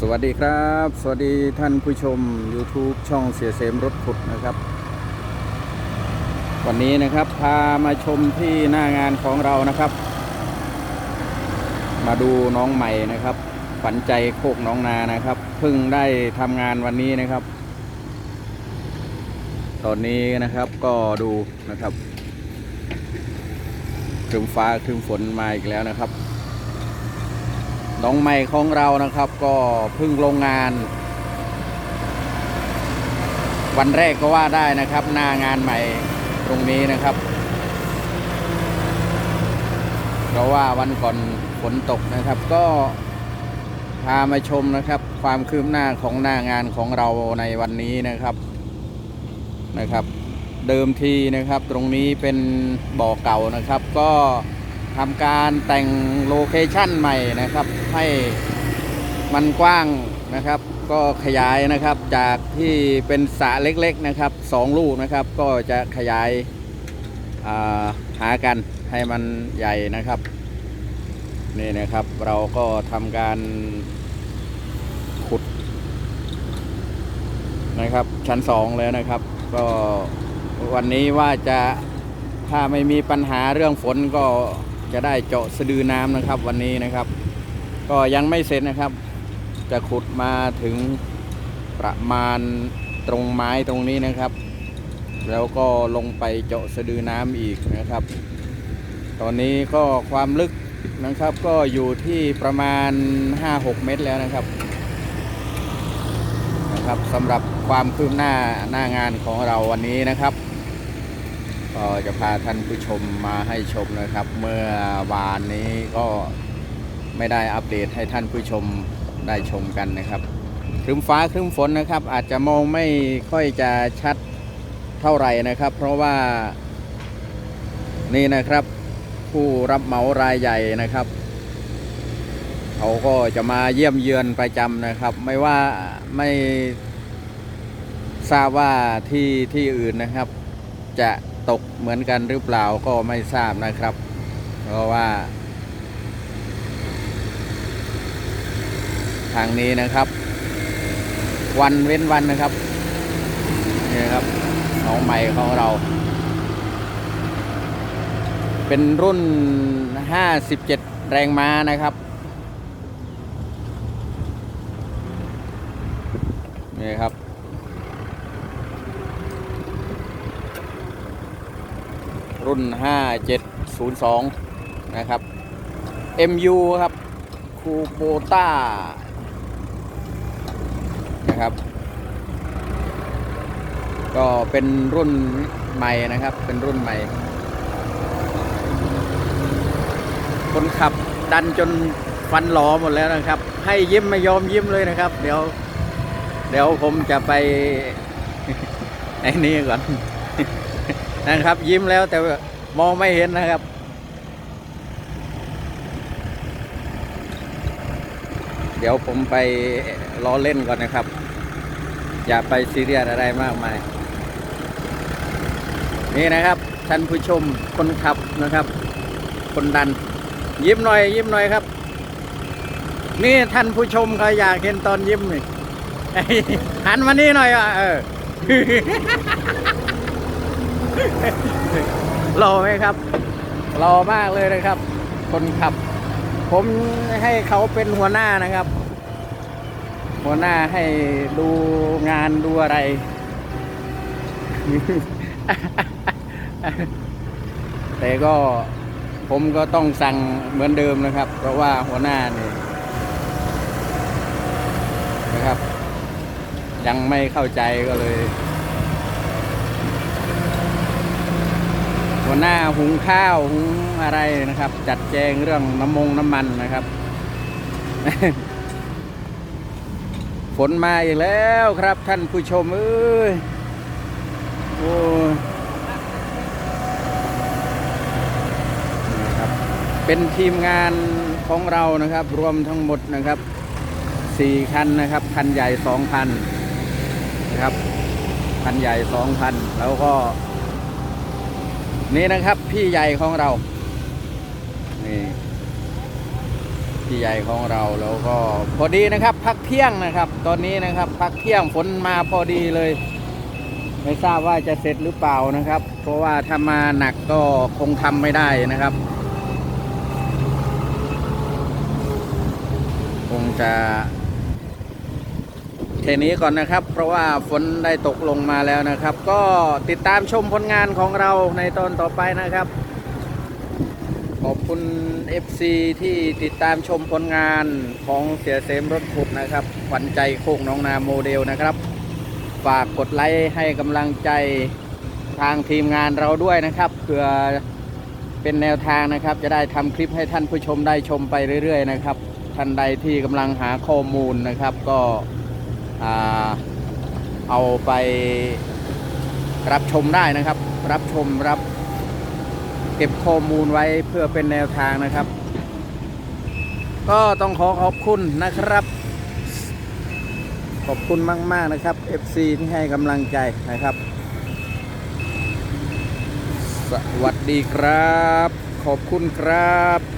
สวัสดีครับ สวัสดีท่านผู้ชม YouTube ช่องเสียเสมรถขุดนะครับ วันนี้นะครับพามาชมที่หน้างานของเรานะครับ มาดูน้องใหม่นะครับฝันใจโคกน้องนานะครับเพิ่งได้ทำงานวันนี้นะครับ ตอนนี้นะครับก็ดูนะครับครึมฟ้าครึมฝนมาอีกแล้วนะครับ น้องใหม่ของเรานะครับ ก็พิ่งลงงาน วันแรกก็ว่าได้นะครับ หน้างานใหม่ตรงนี้นะครับเพราะว่าวันก่อนฝนตกนะครับ ก็พามาชมนะครับ ความคืบหน้าของหน้างานของเราในวันนี้นะครับนะครับ เดิมทีนะครับตรงนี้เป็นบ่อเก่านะครับ ก็ ทำการแต่งโลเคชั่นใหม่นะครับ ให้มันกว้างนะครับ ก็ขยายนะครับจากที่เป็นสระเล็กๆนะครับสองลูกนะครับ ก็จะขยายาหากันให้มันใหญ่นะครับนี่นะครับเราก็ทำการขุดนะครับ ชั้นสองแล้วนะครับ ก็วันนี้ว่าจะถ้าไม่มีปัญหาเรื่องฝนก็ จะได้เจาะสะดือน้ำนะครับ วันนี้นะครับ ก็ยังไม่เสร็จนะครับ จะขุดมาถึงประมาณตรงไม้ตรงนี้นะครับ แล้วก็ลงไปเจาะสะดือน้ำอีกนะครับ ตอนนี้ก็ความลึกนะครับ ก็อยู่ที่ประมาณ 5-6 เมตรแล้วนะครับนะครับสำหรับความคืบหน้าหน้างานของเราวันนี้นะครับ ก็จะพาท่านผู้ชมมาให้ชมนะครับ เมื่อวานนี้ก็ไม่ได้อัปเดตให้ท่านผู้ชมได้ชมกันนะครับครึ้มฟ้าครึ้มฝนนะครับ อาจจะมองไม่ค่อยจะชัดเท่าไหร่นะครับ เพราะว่านี่นะครับผู้รับเหมารายใหญ่นะครับเขาก็จะมาเยี่ยมเยือนประจำนะครับ ไม่ว่าไม่ทราบว่าที่ที่อื่นนะครับ จะ ตกเหมือนกันหรือเปล่าก็ไม่ทราบนะครับ เพราะว่า ทางนี้นะครับ วันเว้นวันนะครับนี่ครับน้องใหม่ของเรา เป็นรุ่น 57 แรงม้านะครับนี่ครับ รุ่น 5702 นะครับ MU ครับคูโบต้านะครับ ก็เป็นรุ่นใหม่นะครับ เป็นรุ่นใหม่ คนขับดันจนฟันหลอหมดแล้วนะครับ ให้ยิ้มไม่ยอมยิ้มเลยนะครับ เดี๋ยว เดี๋ยวผมจะไป ไอ้นี่ก่อน นะครับ ยิ้มแล้วแต่มองไม่เห็นนะครับ เดี๋ยวผมไปล้อเล่นก่อนนะครับ อย่าไปซีเรียสอะไรมากมาย นี่นะครับท่านผู้ชมคนขับนะครับ คนดัน ยิ้มหน่อย ยิ้มหน่อยครับ นี่ท่านผู้ชมเขาอยากเห็นตอนยิ้มนี่หันมานี่หน่อยอะเออ หล่อไหมครับหล่อมากเลยนะครับ คนขับ ผมให้เขาเป็นหัวหน้านะครับ หัวหน้าให้ดูงานดูอะไร แต่ก็ผมก็ต้องสั่งเหมือนเดิมนะครับ เพราะว่าหัวหน้านี่นะครับ ยังไม่เข้าใจก็เลย หัวหน้าหุงข้าวหุงอะไรนะครับ จัดแจงเรื่องน้ำมงน้ำมันนะครับ ฝนมาอีกแล้วครับท่านผู้ชมเอ้ยโอ้ยนี่ครับเป็นทีมงานของเรานะครับ รวมทั้งหมดนะครับสี่คันนะครับ คันใหญ่สองคันนะครับ คันใหญ่สองคันแล้วก็ นี่นะครับพี่ใหญ่ของเรา นี่พี่ใหญ่ของเราแล้วก็พอดีนะครับพักเที่ยงนะครับ ตอนนี้นะครับพักเที่ยงฝนมาพอดีเลย ไม่ทราบว่าจะเสร็จหรือเปล่านะครับ เพราะว่าถ้ามาหนักก็คงทำไม่ได้นะครับ คงจะ แค่นี้ก่อนนะครับ เพราะว่าฝนได้ตกลงมาแล้วนะครับ ก็ติดตามชมผลงานของเราในตอนต่อไปนะครับ ขอบคุณ FC ที่ติดตามชมผลงานของเสียเซมรถขุดนะครับขวัญใจโคกน้องนาโมเดลนะครับ ฝากกดไลค์ให้กำลังใจทางทีมงานเราด้วยนะครับเพื่อเป็นแนวทางนะครับ จะได้ทำคลิปให้ท่านผู้ชมได้ชมไปเรื่อย ๆ นะครับท่านใดที่กำลังหาข้อมูลนะครับ ก็ เอาไปรับชมได้นะครับ รับชมรับเก็บข้อมูลไว้เพื่อเป็นแนวทางนะครับ ก็ต้องขอขอบคุณนะครับ ขอบคุณมาก ๆ นะครับ FC ที่ให้กำลังใจนะครับ สวัสดีครับ ขอบคุณครับ